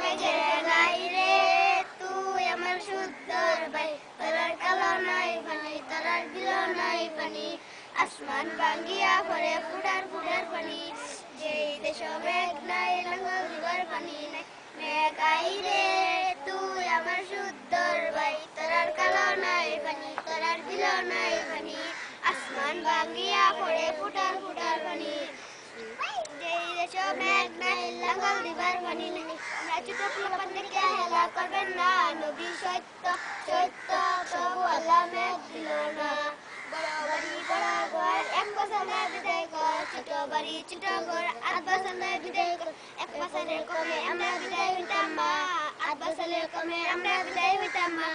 মেঘের নাই রে, তুই আমার সুন্দর ভাই। তারার কালো নাই পানি তারার নাই পানি। আসমান ভাঙ্গিয়া পরে ফুটার ফুটার পানি। যেই নাই, লাঙ্গল দিবার তুই আমার সুন্দর ভাই। তারার কালো নাই পানি তারার বিল নাই পানি আসমান ভাঙ্গিয়া পরে ফুটার ফুটার পানি যেই দেশ মেঘ নাই লাঙ্গল দিবার নাই আমরা ছোট পোলাপান দেখে হেলা করবেন না নবী সত্য সত্য তবু আল্লাহ মেঘ দিল না বড় বাড়ি বড় ঘর এক বছরে বিদায় কর ছোট বাড়ি ছোট ঘর আট কমে আমরা বিদায় হইতাম মা